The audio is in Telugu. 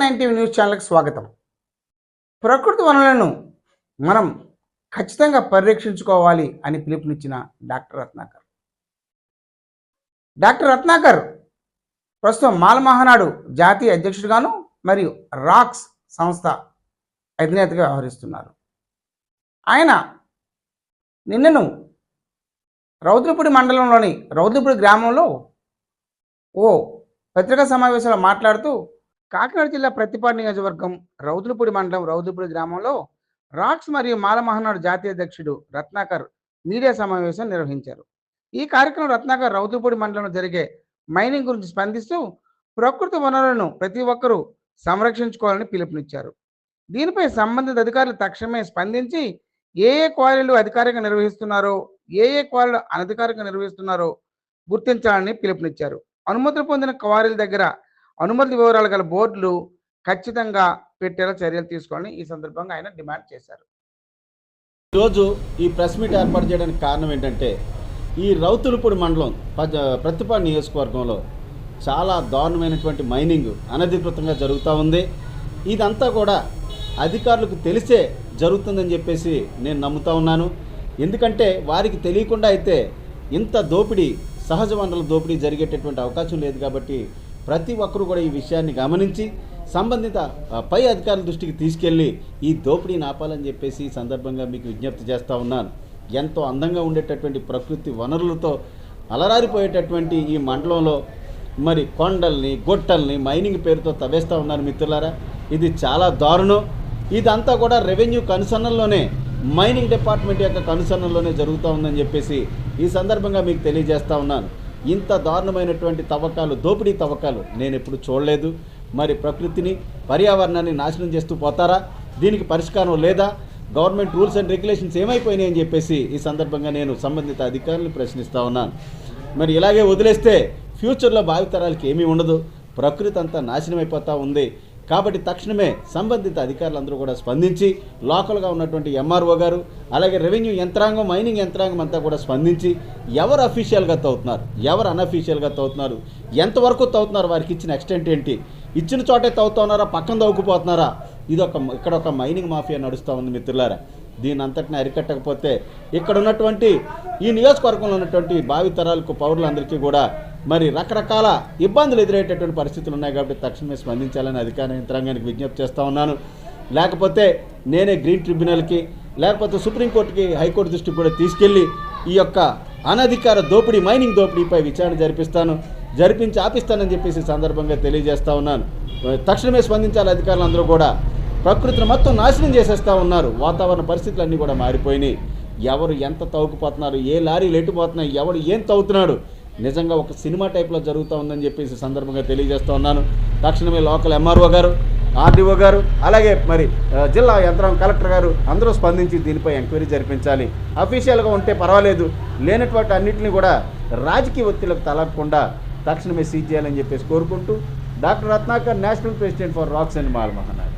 నైన్ టీవీ న్యూస్ ఛానల్కి స్వాగతం. ప్రకృతి వనరులను మనం ఖచ్చితంగా పరిరక్షించుకోవాలి అని పిలుపునిచ్చిన డాక్టర్ రత్నాకర్. డాక్టర్ రత్నాకర్ ప్రస్తుతం మాల మహానాడు జాతీయ అధ్యక్షుడిగాను మరియు రాక్స్ సంస్థ అధినేతగా వ్యవహరిస్తున్నారు. ఆయన నిన్నను రౌద్రపూడి మండలంలోని రౌద్రపూడి గ్రామంలో ఓ పత్రికా సమావేశంలో మాట్లాడుతూ కాకినాడ జిల్లా ప్రతిపాడు నియోజకవర్గం రౌతులపూడి మండలం రౌతులపూడి గ్రామంలో రాక్స్ మరియు మాలమహనాడు జాతీయ అధ్యక్షుడు రత్నాకర్ మీడియా సమావేశం నిర్వహించారు. ఈ కార్యక్రమం రత్నాకర్ రౌతులపూడి మండలంలో జరిగే మైనింగ్ గురించి స్పందిస్తూ ప్రకృతి వనరులను ప్రతి ఒక్కరూ సంరక్షించుకోవాలని పిలుపునిచ్చారు. దీనిపై సంబంధిత అధికారులు తక్షణమే స్పందించి ఏ ఏ క్వారీలు అధికారికంగా నిర్వహిస్తున్నారో ఏ ఏ క్వారీలు అనధికారికంగా నిర్వహిస్తున్నారో గుర్తించాలని పిలుపునిచ్చారు. అనుమతులు పొందిన క్వారీల దగ్గర అనుమతి వివరాలు గల బోర్డులు ఖచ్చితంగా పెట్టేలా చర్యలు తీసుకోవాలని ఈ సందర్భంగా ఆయన డిమాండ్ చేశారు. ఈరోజు ఈ ప్రెస్ మీట్ ఏర్పాటు చేయడానికి కారణం ఏంటంటే ఈ రౌతులపూడి మండలం ప్రతిపాడు నియోజకవర్గంలో చాలా దారుణమైనటువంటి మైనింగ్ అనధికృతంగా జరుగుతూ ఉంది. ఇదంతా కూడా అధికారులకు తెలిసే జరుగుతుందని చెప్పేసి నేను నమ్ముతా ఉన్నాను. ఎందుకంటే వారికి తెలియకుండా అయితే ఇంత దోపిడీ సహజ వనరుల దోపిడీ జరిగేటటువంటి అవకాశం లేదు కాబట్టి ప్రతి ఒక్కరూ కూడా ఈ విషయాన్ని గమనించి సంబంధిత పై అధికారుల దృష్టికి తీసుకెళ్ళి ఈ దోపిడీని ఆపాలని చెప్పేసి ఈ సందర్భంగా మీకు విజ్ఞప్తి చేస్తూ ఉన్నాను. ఎంతో అందంగా ఉండేటటువంటి ప్రకృతి వనరులతో అలరారిపోయేటటువంటి ఈ మండలంలో మరి కొండల్ని గొట్టల్ని మైనింగ్ పేరుతో తవ్వేస్తూ ఉన్నారు మిత్రులారా. ఇది చాలా దారుణం. ఇదంతా కూడా రెవెన్యూ కనుసన్నల్లోనే మైనింగ్ డిపార్ట్మెంట్ యొక్క కనుసన్నల్లోనే జరుగుతూ ఉందని చెప్పేసి ఈ సందర్భంగా మీకు తెలియజేస్తూ ఉన్నాను. ఇంత దారుణమైనటువంటి తవ్వకాలు దోపిడీ తవ్వకాలు నేను ఎప్పుడు చూడలేదు. మరి ప్రకృతిని పర్యావరణాన్ని నాశనం చేస్తూ పోతారా? దీనికి పరిష్కారం లేదా? గవర్నమెంట్ రూల్స్ అండ్ రెగ్యులేషన్స్ ఏమైపోయినాయి అని చెప్పేసి ఈ సందర్భంగా నేను సంబంధిత అధికారులను ప్రశ్నిస్తూ ఉన్నాను. మరి ఇలాగే వదిలేస్తే ఫ్యూచర్లో భావితరాలకి ఏమీ ఉండదు. ప్రకృతి అంతా నాశనం అయిపోతూ ఉంది. కాబట్టి తక్షణమే సంబంధిత అధికారులందరూ కూడా స్పందించి లోకల్గా ఉన్నటువంటి ఎంఆర్ఓ గారు అలాగే రెవెన్యూ యంత్రాంగం మైనింగ్ యంత్రాంగం అంతా కూడా స్పందించి ఎవరు అఫీషియల్గా తవ్వుతున్నారు ఎవరు అన్అఫీషియల్గా తవ్వుతున్నారు ఎంతవరకు తవ్వుతున్నారు వారికి ఇచ్చిన ఎక్స్టెంట్ ఏంటి ఇచ్చిన చోటే తవ్వుతున్నారా పక్కన తవ్వుకుపోతున్నారా ఇది ఒక ఇక్కడ ఒక మైనింగ్ మాఫియా నడుస్తూ ఉంది మిత్రులారా. దీని అంతటిని అరికట్టకపోతే ఇక్కడ ఉన్నటువంటి ఈ నియోజకవర్గంలో ఉన్నటువంటి భావితరాలకు పౌరులందరికీ కూడా మరి రకరకాల ఇబ్బందులు ఎదురయ్యేటటువంటి పరిస్థితులు ఉన్నాయి కాబట్టి తక్షణమే స్పందించాలని అధికార యంత్రాంగానికి విజ్ఞప్తి చేస్తూ ఉన్నాను. లేకపోతే నేనే గ్రీన్ ట్రిబ్యునల్కి లేకపోతే సుప్రీంకోర్టుకి హైకోర్టు దృష్టికి కూడా తీసుకెళ్ళి ఈ యొక్క అనధికార దోపిడీ మైనింగ్ దోపిడీపై విచారణ జరిపిస్తాను. జరిపించి ఆపిస్తానని చెప్పేసి సందర్భంగా తెలియజేస్తూ ఉన్నాను. తక్షణమే స్పందించాలి అధికారులందరూ కూడా. ప్రకృతిని మొత్తం నాశనం చేసేస్తూ ఉన్నారు. వాతావరణ పరిస్థితులు అన్నీ కూడా మారిపోయినాయి. ఎవరు ఎంత తవ్వుకుపోతున్నారు ఏ లారీలు ఎటుపోతున్నాయి ఎవడు ఏం తవ్వుతున్నాడు నిజంగా ఒక సినిమా టైప్లో జరుగుతూ ఉందని చెప్పేసి సందర్భంగా తెలియజేస్తూ ఉన్నాను. తక్షణమే లోకల్ ఎంఆర్ఓ గారు ఆర్డీఓ గారు అలాగే మరి జిల్లా యంత్రం కలెక్టర్ గారు అందరూ స్పందించి దీనిపై ఎంక్వైరీ జరిపించాలి. అఫీషియల్గా ఉంటే పర్వాలేదు. లేనటువంటి అన్నింటినీ కూడా రాజకీయ ఒత్తిళ్ళకు తలగకుండా తక్షణమే సీజ్ చేయాలని చెప్పేసి కోరుకుంటూ doctor Ratnakar national president for rocks and mall Mahanadu